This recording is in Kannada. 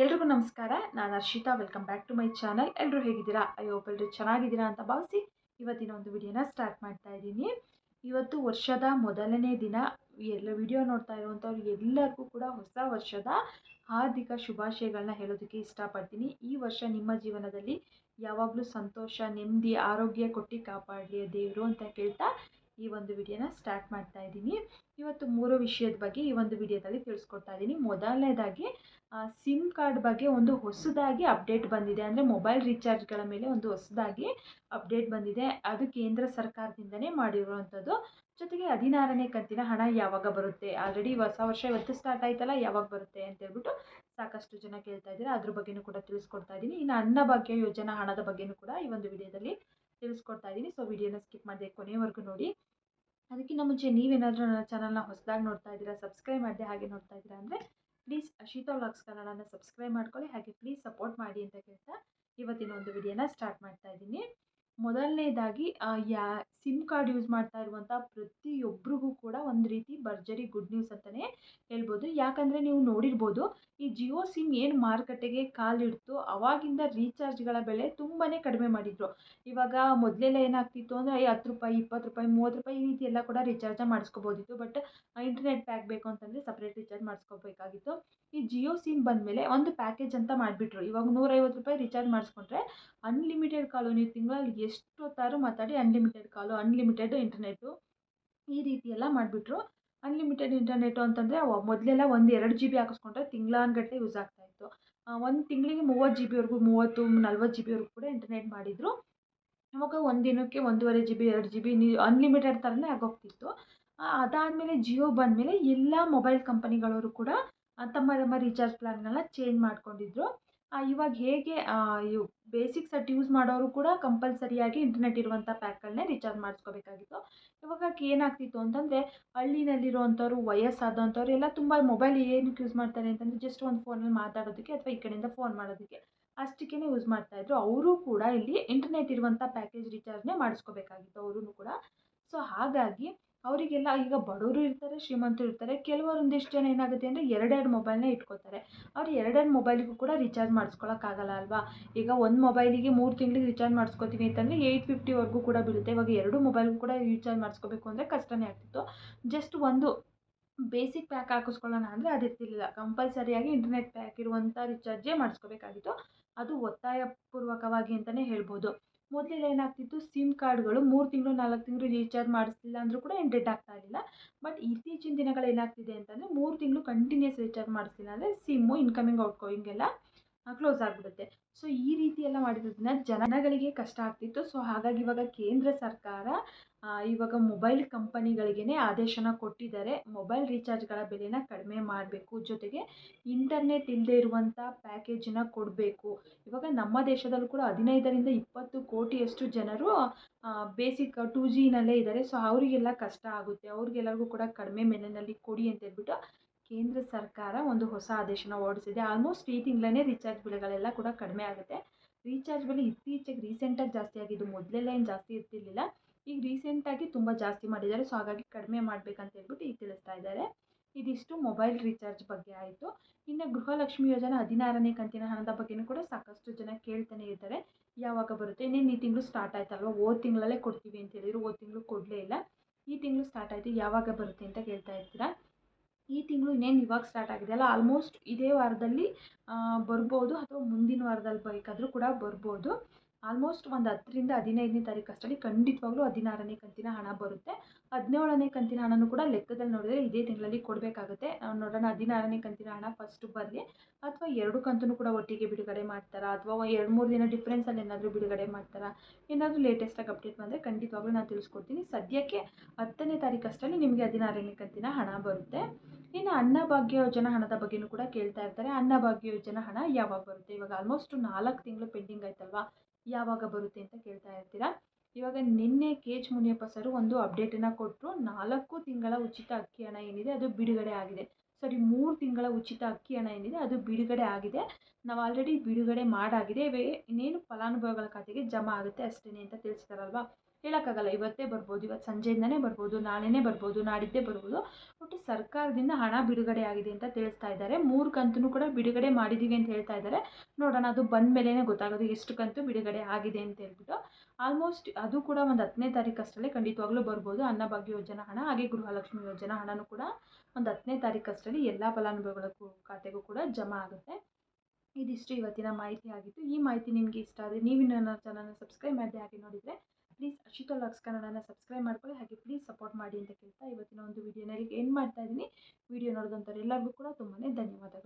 ಎಲ್ರಿಗೂ ನಮಸ್ಕಾರ. ನಾನು Harshita welcome back to my channel ಎಲ್ಲರೂ ಹೇಗಿದ್ದೀರಾ? ಅಯ್ಯೋ ಎಲ್ಲರೂ ಚೆನ್ನಾಗಿದ್ದೀರಾ ಅಂತ ಭಾವಿಸಿ ಇವತ್ತಿನ ಒಂದು ವಿಡಿಯೋನ ಸ್ಟಾರ್ಟ್ ಮಾಡ್ತಾ ಇದ್ದೀನಿ. ಇವತ್ತು ವರ್ಷದ ಮೊದಲನೇ ದಿನ. ಎಲ್ಲ ವಿಡಿಯೋ ನೋಡ್ತಾ ಇರುವಂಥವ್ರು ಎಲ್ಲರಿಗೂ ಕೂಡ ಹೊಸ ವರ್ಷದ ಹಾರ್ದಿಕ ಶುಭಾಶಯಗಳನ್ನ ಹೇಳೋದಕ್ಕೆ ಇಷ್ಟಪಡ್ತೀನಿ. ಈ ವರ್ಷ ನಿಮ್ಮ ಜೀವನದಲ್ಲಿ ಯಾವಾಗಲೂ ಸಂತೋಷ, ನೆಮ್ಮದಿ, ಆರೋಗ್ಯ ಕೊಟ್ಟು ಕಾಪಾಡಲಿ ದೇವರು ಅಂತ ಕೇಳ್ತಾ ಈ ಒಂದು ವಿಡಿಯೋನ ಸ್ಟಾರ್ಟ್ ಮಾಡ್ತಾ ಇದ್ದೀನಿ. ಇವತ್ತು ಮೂರು ವಿಷಯದ ಬಗ್ಗೆ ಈ ಒಂದು ವಿಡಿಯೋದಲ್ಲಿ ತಿಳಿಸ್ಕೊಡ್ತಾ ಇದ್ದೀನಿ. ಮೊದಲನೇದಾಗಿ ಸಿಮ್ ಕಾರ್ಡ್ ಬಗ್ಗೆ ಒಂದು ಹೊಸದಾಗಿ ಅಪ್ಡೇಟ್ ಬಂದಿದೆ. ಅಂದರೆ ಮೊಬೈಲ್ ರೀಚಾರ್ಜ್ಗಳ ಮೇಲೆ ಒಂದು ಹೊಸದಾಗಿ ಅಪ್ಡೇಟ್ ಬಂದಿದೆ. ಅದು ಕೇಂದ್ರ ಸರ್ಕಾರದಿಂದನೇ ಮಾಡಿರುವಂಥದ್ದು. ಜೊತೆಗೆ ಹದಿನಾರನೇ ಕಂತಿನ ಹಣ ಯಾವಾಗ ಬರುತ್ತೆ? ಆಲ್ರೆಡಿ ಹೊಸ ವರ್ಷ ಇವತ್ತು ಸ್ಟಾರ್ಟ್ ಆಯ್ತಲ್ಲ, ಯಾವಾಗ ಬರುತ್ತೆ ಅಂತ ಹೇಳ್ಬಿಟ್ಟು ಸಾಕಷ್ಟು ಜನ ಕೇಳ್ತಾ ಇದ್ದಾರೆ. ಅದ್ರ ಬಗ್ಗೆನೂ ಕೂಡ ತಿಳಿಸ್ಕೊಡ್ತಾ ಇದ್ದೀನಿ. ಇನ್ನು ಅನ್ನಭಾಗ್ಯ ಯೋಜನಾ ಹಣದ ಬಗ್ಗೆನೂ ಕೂಡ ಈ ಒಂದು ವಿಡಿಯೋದಲ್ಲಿ ತಿಳಿಸ್ಕೊಡ್ತಾ ಇದ್ದೀನಿ ಸೊ ವಿಡಿಯೋನ ಸ್ಕಿಪ್ ಮಾಡದೆ ಕೊನೆವರೆಗೂ ನೋಡಿ. ಅದಕ್ಕಿಂತ ಮುಂಚೆ ನೀವೇನಾದರೂ ನನ್ನ ಚಾನಲ್ನ ಹೊಸದಾಗಿ ನೋಡ್ತಾ ಇದ್ದೀರಾ ಸಬ್ಸ್ಕ್ರೈಬ್ ಮಾಡಿದೆ ಹಾಗೆ ನೋಡ್ತಾ ಇದ್ದೀರಾ ಅಂದರೆ ಪ್ಲೀಸ್ ಅಶಿತಾ ವ್ಲಾಗ್ಸ್ ಕನ್ನಡನ ಸಬ್ಸ್ಕ್ರೈಬ್ ಮಾಡ್ಕೊಳ್ಳಿ. ಹಾಗೆ ಪ್ಲೀಸ್ ಸಪೋರ್ಟ್ ಮಾಡಿ ಅಂತ ಕೇಳ್ತಾ ಇವತ್ತಿನ ಒಂದು ವಿಡಿಯೋನ ಸ್ಟಾರ್ಟ್ ಮಾಡ್ತಾ ಇದ್ದೀನಿ ಮೊದಲನೇದಾಗಿ ಯಾ ಸಿಮ್ ಕಾರ್ಡ್ ಯೂಸ್ ಮಾಡ್ತಾ ಇರುವಂಥ ಪ್ರತಿಯೊಬ್ಬರಿಗೂ ಕೂಡ ಒಂದು ರೀತಿ ಭರ್ಜರಿ ಗುಡ್ ನ್ಯೂಸ್ ಅಂತಲೇ ಹೇಳ್ಬೋದು. ಯಾಕಂದರೆ ನೀವು ನೋಡಿರ್ಬೋದು, ಈ ಜಿಯೋ ಸಿಮ್ ಏನು ಮಾರುಕಟ್ಟೆಗೆ ಕಾಲಿಡ್ತು ಅವಾಗಿಂದ ರೀಚಾರ್ಜ್ಗಳ ಬೆಲೆ ತುಂಬಾ ಕಡಿಮೆ ಮಾಡಿದರು. ಇವಾಗ ಮೊದಲೆಲ್ಲ ಏನಾಗ್ತಿತ್ತು ಅಂದರೆ ಐ ಹತ್ತು ರೂಪಾಯಿ, ಇಪ್ಪತ್ತು ರೂಪಾಯಿ, ಮೂವತ್ತು ರೂಪಾಯಿ ಈ ರೀತಿ ಎಲ್ಲ ಕೂಡ ರೀಚಾರ್ಜ ಮಾಡಿಸ್ಕೋಬೋದಿತ್ತು. ಬಟ್ ಇಂಟರ್ನೆಟ್ ಪ್ಯಾಕ್ ಬೇಕು ಅಂತಂದರೆ ಸಪ್ರೇಟ್ ರೀಚಾರ್ಜ್ ಮಾಡಿಸ್ಕೋಬೇಕಾಗಿತ್ತು. ಈ ಜಿಯೋ ಸಿಮ್ ಬಂದಮೇಲೆ ಒಂದು ಪ್ಯಾಕೇಜ್ ಅಂತ ಮಾಡಿಬಿಟ್ರು. ಇವಾಗ ನೂರೈವತ್ತು ರೂಪಾಯಿ ರೀಚಾರ್ಜ್ ಮಾಡಿಸ್ಕೊಂಡ್ರೆ ಅನ್ಲಿಮಿಟೆಡ್ ಕಾಲು ನೀವು ತಿಂಗಳಲ್ಲಿ ಎಷ್ಟು ಹೊತ್ತಾದ್ರೂ ಮಾತಾಡಿ ಅನ್ಲಿಮಿಟೆಡ್ ಕಾಲು ಅನ್ಲಿಮಿಟೆಡ್ ಇಂಟರ್ನೆಟ್ಟು ಈ ರೀತಿ ಎಲ್ಲ ಮಾಡಿಬಿಟ್ರು. ಅನ್ಲಿಮಿಟೆಡ್ ಇಂಟರ್ನೆಟ್ಟು ಅಂತಂದರೆ ಮೊದಲೆಲ್ಲ ಒಂದು ಎರಡು ಜಿ ಬಿ ಹಾಕಿಸ್ಕೊಂಡ್ರೆ ತಿಂಗಳಾನ್ಗಟ್ಟಲೆ ಯೂಸ್ ಆಗ್ತಾಯಿತ್ತು ಒಂದು ತಿಂಗಳಿಗೆ ಮೂವತ್ತು ಜಿ ಬಿವರೆಗೂ ಮೂವತ್ತು ನಲ್ವತ್ತು ಜಿ ಬಿವರೆಗೂ ಕೂಡ ಇಂಟರ್ನೆಟ್ ಮಾಡಿದರು. ಅವಾಗ ಒಂದು ದಿನಕ್ಕೆ ಒಂದೂವರೆ ಜಿ ಬಿ ಎರಡು ಜಿ ಬಿ ನೀವು ಅನ್ಲಿಮಿಟೆಡ್ ಥರನೇ ಆಗೋಗ್ತಿತ್ತು. ಅದಾದಮೇಲೆ ಜಿಯೋ ಬಂದಮೇಲೆ ಎಲ್ಲ ಮೊಬೈಲ್ ಕಂಪನಿಗಳವರು ಕೂಡ ತಮ್ಮ ತಮ್ಮ ರೀಚಾರ್ಜ್ ಪ್ಲ್ಯಾನ್ಗಳನ್ನ ಚೇಂಜ್ ಮಾಡ್ಕೊಂಡಿದ್ರು. ಇವಾಗ ಹೇಗೆ ಇವು ಬೇಸಿಕ್ ಸೆಟ್ ಯೂಸ್ ಮಾಡೋರು ಕೂಡ ಕಂಪಲ್ಸರಿಯಾಗಿ ಇಂಟರ್ನೆಟ್ ಇರುವಂಥ ಪ್ಯಾಕ್ಗಳನ್ನೇ ರೀಚಾರ್ಜ್ ಮಾಡಿಸ್ಕೋಬೇಕಾಗಿತ್ತು. ಇವಾಗ ಏನಾಗ್ತಿತ್ತು ಅಂತಂದರೆ, ಹಳ್ಳಿನಲ್ಲಿರುವಂಥವ್ರು ವಯಸ್ಸಾದಂಥವ್ರು ಎಲ್ಲ ತುಂಬ ಮೊಬೈಲ್ ಏನಕ್ಕೆ ಯೂಸ್ ಮಾಡ್ತಾರೆ ಅಂತಂದರೆ ಜಸ್ಟ್ ಒಂದು ಫೋನಲ್ಲಿ ಮಾತಾಡೋದಕ್ಕೆ ಅಥವಾ ಈ ಕಡೆಯಿಂದ ಫೋನ್ ಮಾಡೋದಕ್ಕೆ ಅಷ್ಟಕ್ಕೇ ಯೂಸ್ ಮಾಡ್ತಾಯಿದ್ರು ಅವರು ಕೂಡ ಇಲ್ಲಿ ಇಂಟರ್ನೆಟ್ ಇರುವಂಥ ಪ್ಯಾಕೇಜ್ ರೀಚಾರ್ಜ್ನೇ ಮಾಡಿಸ್ಕೋಬೇಕಾಗಿತ್ತು ಅವರೂ ಕೂಡ. ಸೊ ಹಾಗಾಗಿ ಅವರಿಗೆಲ್ಲ ಈಗ ಬಡವರು ಇರ್ತಾರೆ, ಶ್ರೀಮಂತರು ಇರ್ತಾರೆ, ಕೆಲವರು ಒಂದಿಷ್ಟು ಜನ ಏನಾಗುತ್ತೆ ಅಂದರೆ ಎರಡೆರಡು ಮೊಬೈಲ್ನೇ ಇಟ್ಕೋತಾರೆ ಅವ್ರು ಎರಡೆರಡು ಮೊಬೈಲಿಗೂ ಕೂಡ ರೀಚಾರ್ಜ್ ಮಾಡ್ಸ್ಕೊಳಕ್ಕಾಗಲ್ಲ ಅಲ್ವಾ? ಈಗ ಒಂದು ಮೊಬೈಲಿಗೆ ಮೂರು ತಿಂಗ್ಳಿಗೆ ರೀಚಾರ್ಜ್ ಮಾಡಿಸ್ಕೋತೀವಿ ಅಂತಂದರೆ ಏಯ್ಟ್ ಫಿಫ್ಟಿವರೆಗೂ ಕೂಡ ಬೀಳುತ್ತೆ. ಇವಾಗ ಎರಡು ಮೊಬೈಲ್ಗೂ ಕೂಡ ರೀಚಾರ್ಜ್ ಮಾಡಿಸ್ಕೋಬೇಕು ಅಂದರೆ ಕಷ್ಟನೇ ಆಗ್ತಿತ್ತು. ಜಸ್ಟ್ ಒಂದು ಬೇಸಿಕ್ ಪ್ಯಾಕ್ ಹಾಕಿಸ್ಕೊಳ್ಳೋಣ ಅಂದರೆ ಅದು ಇರ್ತಿರ್ಲಿಲ್ಲ. ಕಂಪಲ್ಸರಿಯಾಗಿ ಇಂಟರ್ನೆಟ್ ಪ್ಯಾಕ್ ಇರುವಂಥ ರೀಚಾರ್ಜೇ ಮಾಡಿಸ್ಕೋಬೇಕಾಗಿತ್ತು. ಅದು ಒತ್ತಾಯಪೂರ್ವಕವಾಗಿ ಅಂತಲೇ ಹೇಳ್ಬೋದು. ಮೊದಲೆಲ್ಲ ಏನಾಗ್ತಿತ್ತು? ಸಿಮ್ ಕಾರ್ಡ್ಗಳು ಮೂರು ತಿಂಗಳು, ನಾಲ್ಕು ತಿಂಗಳು ರೀಚಾರ್ಜ್ ಮಾಡಿಸ್ಲಿಲ್ಲ ಅಂದರೂ ಕೂಡ ಏನು ಆಗ್ತಾ ಇರಲಿಲ್ಲ. ಬಟ್ ಇತ್ತೀಚಿನ ದಿನಗಳು ಏನಾಗ್ತಿದೆ ಅಂತಂದರೆ ಮೂರು ತಿಂಗಳು ಕಂಟಿನ್ಯೂಸ್ ರೀಚಾರ್ಜ್ ಮಾಡಿಸ್ಲಿಲ್ಲ ಅಂದರೆ ಸಿಮ್ಮು ಇನ್ಕಮಿಂಗ್ ಔಟ್ಗೋಯಿಂಗ್ ಎಲ್ಲ. ಕ್ಲೋಸ್ ಆಗಿಬಿಡುತ್ತೆ. ಸೊ ಈ ರೀತಿ ಎಲ್ಲ ಮಾಡಿರೋದ್ರಿಂದ ಜನಗಳಿಗೆ ಕಷ್ಟ ಆಗ್ತಿತ್ತು. ಸೊ ಹಾಗಾಗಿ ಇವಾಗ ಕೇಂದ್ರ ಸರ್ಕಾರ ಇವಾಗ ಮೊಬೈಲ್ ಕಂಪನಿಗಳಿಗೇ ಆದೇಶನ ಕೊಟ್ಟಿದ್ದಾರೆ. ಮೊಬೈಲ್ ರೀಚಾರ್ಜ್ಗಳ ಬೆಲೆನ ಕಡಿಮೆ ಮಾಡಬೇಕು. ಜೊತೆಗೆ ಇಂಟರ್ನೆಟ್ ಇಲ್ಲದೆ ಇರುವಂಥ ಪ್ಯಾಕೇಜನ್ನ ಕೊಡಬೇಕು. ಇವಾಗ ನಮ್ಮ ದೇಶದಲ್ಲೂ ಕೂಡ ಹದಿನೈದರಿಂದ ಇಪ್ಪತ್ತು ಕೋಟಿಯಷ್ಟು ಜನರು ಬೇಸಿಕ್ ಟೂ ಜಿನಲ್ಲೇ ಇದ್ದಾರೆ. ಸೊ ಅವರಿಗೆಲ್ಲ ಕಷ್ಟ ಆಗುತ್ತೆ. ಅವ್ರಿಗೆಲ್ಲರಿಗೂ ಕೂಡ ಕಡಿಮೆ ಬೆಲೆಯಲ್ಲಿ ಕೊಡಿ ಅಂತ ಹೇಳ್ಬಿಟ್ಟು ಕೇಂದ್ರ ಸರ್ಕಾರ ಒಂದು ಹೊಸ ಆದೇಶನ ಹೊರಡಿಸಿದೆ. ಆಲ್ಮೋಸ್ಟ್ ಈ ತಿಂಗಳೇ ರೀಚಾರ್ಜ್ ಬೆಲೆಗಳೆಲ್ಲ ಕೂಡ ಕಡಿಮೆ ಆಗುತ್ತೆ. ರೀಚಾರ್ಜ್ ಬೆಲೆ ಇತ್ತೀಚೆಗೆ ರೀಸೆಂಟಾಗಿ ಜಾಸ್ತಿ ಆಗಿದ್ದು ಮೊದಲೆಲ್ಲ ಏನು ಜಾಸ್ತಿ ಇರ್ತಿರ್ಲಿಲ್ಲ. ಈಗ ರೀಸೆಂಟಾಗಿ ತುಂಬ ಜಾಸ್ತಿ ಮಾಡಿದ್ದಾರೆ. ಸೊ ಹಾಗಾಗಿ ಕಡಿಮೆ ಮಾಡಬೇಕಂತ ಹೇಳ್ಬಿಟ್ಟು ಈಗ ತಿಳಿಸ್ತಾ ಇದ್ದಾರೆ. ಇದಿಷ್ಟು ಮೊಬೈಲ್ ರೀಚಾರ್ಜ್ ಬಗ್ಗೆ ಆಯಿತು. ಇನ್ನು ಗೃಹಲಕ್ಷ್ಮಿ ಯೋಜನೆ ಹದಿನಾರನೇ ಕಂತಿನ ಹಣದ ಬಗ್ಗೆಯೂ ಕೂಡ ಸಾಕಷ್ಟು ಜನ ಕೇಳ್ತಾನೆ ಇರ್ತಾರೆ. ಯಾವಾಗ ಬರುತ್ತೆ? ಇನ್ನೇನು ಈ ತಿಂಗಳು ಸ್ಟಾರ್ಟ್ ಆಯ್ತಲ್ವ? ಓದ್ ತಿಂಗಳಲ್ಲೇ ಕೊಡ್ತೀವಿ ಅಂತ ಹೇಳಿದ್ರು. ಓದ್ ತಿಂಗಳು ಕೊಡಲೇ ಇಲ್ಲ. ಈ ತಿಂಗಳು ಸ್ಟಾರ್ಟ್ ಆಯಿತು. ಯಾವಾಗ ಬರುತ್ತೆ ಅಂತ ಕೇಳ್ತಾ ಇರ್ತೀರಾ? ಈ ತಿಂಗಳು ಇನ್ನೇನು ಇವಾಗ ಸ್ಟಾರ್ಟ್ ಆಗಿದೆಯಲ್ಲ ಆಲ್ಮೋಸ್ಟ್ ಇದೇ ವಾರದಲ್ಲಿ ಬರ್ಬೋದು, ಅಥವಾ ಮುಂದಿನ ವಾರದಲ್ಲಿ ಬೇಕಾದರೂ ಕೂಡ ಬರ್ಬೋದು. ಆಲ್ಮೋಸ್ಟ್ ಒಂದು ಹತ್ತರಿಂದ ಹದಿನೈದನೇ ತಾರೀಕು ಅಷ್ಟರಲ್ಲಿ ಖಂಡಿತವಾಗ್ಲೂ ಹದಿನಾರನೇ ಕಂತಿನ ಹಣ ಬರುತ್ತೆ. ಹದಿನೇಳನೇ ಕಂತಿನ ಹಣನೂ ಕೂಡ ಲೆಕ್ಕದಲ್ಲಿ ನೋಡಿದರೆ ಇದೇ ತಿಂಗಳಲ್ಲಿ ಕೊಡಬೇಕಾಗುತ್ತೆ. ನೋಡೋಣ ಹದಿನಾರನೇ ಕಂತಿನ ಹಣ ಫಸ್ಟ್ ಬರಲಿ ಅಥವಾ ಎರಡು ಕಂತು ಕೂಡ ಒಟ್ಟಿಗೆ ಬಿಡುಗಡೆ ಮಾಡ್ತಾರಾ, ಅಥವಾ ಎರಡು ಮೂರು ದಿನ ಡಿಫ್ರೆನ್ಸಲ್ಲಿ ಏನಾದರೂ ಬಿಡುಗಡೆ ಮಾಡ್ತಾರಾ, ಏನಾದರೂ ಲೇಟೆಸ್ಟಾಗಿ ಅಪ್ಡೇಟ್ ಬಂದರೆ ಖಂಡಿತವಾಗ್ಲೂ ನಾನು ತಿಳಿಸ್ಕೊಡ್ತೀನಿ. ಸದ್ಯಕ್ಕೆ ಹತ್ತನೇ ತಾರೀಕು ಅಷ್ಟರಲ್ಲಿ ನಿಮಗೆ ಹದಿನಾರನೇ ಕಂತಿನ ಹಣ ಬರುತ್ತೆ. ಇನ್ನು ಅನ್ನಭಾಗ್ಯ ಯೋಜನಾ ಹಣದ ಬಗ್ಗೆಯೂ ಕೂಡ ಕೇಳ್ತಾ ಇರ್ತಾರೆ. ಅನ್ನಭಾಗ್ಯ ಯೋಜನಾ ಹಣ ಯಾವಾಗ ಬರುತ್ತೆ? ಇವಾಗ ಆಲ್ಮೋಸ್ಟ್ ನಾಲ್ಕು ತಿಂಗಳು ಪೆಂಡಿಂಗ್ ಆಯ್ತಲ್ವಾ? ಯಾವಾಗ ಬರುತ್ತೆ ಅಂತ ಕೇಳ್ತಾ ಇರ್ತೀರಾ? ಇವಾಗ ನಿನ್ನೆ ಕೆ ಎಚ್ ಮುನಿಯಪ್ಪ ಸರ್ ಒಂದು ಅಪ್ಡೇಟನ್ನು ಕೊಟ್ಟರು ನಾಲ್ಕು ತಿಂಗಳ ಉಚಿತ ಅಕ್ಕಿ ಹಣ ಏನಿದೆ ಅದು ಬಿಡುಗಡೆ ಆಗಿದೆ. ಸಾರಿ, ಮೂರು ತಿಂಗಳ ಉಚಿತ ಅಕ್ಕಿ ಹಣ ಏನಿದೆ ಅದು ಬಿಡುಗಡೆ ಆಗಿದೆ. ನಾವು ಆಲ್ರೆಡಿ ಬಿಡುಗಡೆ ಮಾಡಾಗಿದೆ. ಇನ್ನೇನು ಫಲಾನುಭವಿಗಳ ಖಾತೆಗೆ ಜಮಾ ಆಗುತ್ತೆ ಅಷ್ಟೇ ಅಂತ ತಿಳಿಸ್ತಾರಲ್ವಾ? ಹೇಳೋಕ್ಕಾಗಲ್ಲ. ಇವತ್ತೇ ಬರ್ಬೋದು, ಇವತ್ತು ಸಂಜೆಯಿಂದನೇ ಬರ್ಬೋದು, ನಾಳೆನೇ ಬರ್ಬೋದು, ನಾಡಿದ್ದೇ ಬರ್ಬೋದು. ಒಟ್ಟು ಸರ್ಕಾರದಿಂದ ಹಣ ಬಿಡುಗಡೆ ಆಗಿದೆ ಅಂತ ತಿಳಿಸ್ತಾ ಇದ್ದಾರೆ. ಮೂರು ಕಂತು ಕೂಡ ಬಿಡುಗಡೆ ಮಾಡಿದ್ದೀವಿ ಅಂತ ಹೇಳ್ತಾ ಇದ್ದಾರೆ. ನೋಡೋಣ, ಅದು ಬಂದ ಮೇಲೇ ಗೊತ್ತಾಗೋದು ಎಷ್ಟು ಕಂತು ಬಿಡುಗಡೆ ಆಗಿದೆ ಅಂತ ಹೇಳ್ಬಿಟ್ಟು. ಆಲ್ಮೋಸ್ಟ್ ಅದು ಕೂಡ ಒಂದು ಹತ್ತನೇ ತಾರೀಕು ಅಷ್ಟರಲ್ಲೇ ಖಂಡಿತವಾಗ್ಲೂ ಬರ್ಬೋದು. ಅನ್ನಭಾಗ್ಯ ಯೋಜನಾ ಹಣ, ಹಾಗೆ ಗೃಹಲಕ್ಷ್ಮಿ ಯೋಜನಾ ಹಣನೂ ಕೂಡ ಒಂದು ಹತ್ತನೇ ತಾರೀಕು ಅಷ್ಟರಲ್ಲಿ ಎಲ್ಲ ಫಲಾನುಭವಿಗಳ ಖಾತೆಗೂ ಕೂಡ ಜಮಾ ಆಗುತ್ತೆ. ಇದಿಷ್ಟು ಇವತ್ತಿನ ಮಾಹಿತಿ ಆಗಿತ್ತು. ಈ ಮಾಹಿತಿ ನಿಮಗೆ ಇಷ್ಟ ಆದರೆ ನೀವು ನನ್ನ ಚಾನಲ್ನ ಸಬ್ಸ್ಕ್ರೈಬ್ ಮಾಡಿದೆ ಹಾಗೆ ನೋಡಿದರೆ ಪ್ಲೀಸ್ ಅಶಿತಾ ಲಾಕ್ಸ್ ಕನ್ನಡನ ಸಬ್ಸ್ಕ್ರೈಬ್ ಮಾಡ್ಕೊಳ್ಳಿ. ಹಾಗೆ ಪ್ಲೀಸ್ ಸಪೋರ್ಟ್ ಮಾಡಿ ಅಂತ ಕೇಳ್ತಾ ಇವತ್ತಿನ ಒಂದು ವಿಡಿಯೋನಲ್ಲಿ ಏನು ಮಾಡ್ತಾ ಇದ್ದೀನಿ. ವಿಡಿಯೋ ನೋಡಿದಂಥವ್ರು ಎಲ್ಲರಿಗೂ ಕೂಡ ತುಂಬಾ ಧನ್ಯವಾದಗಳು.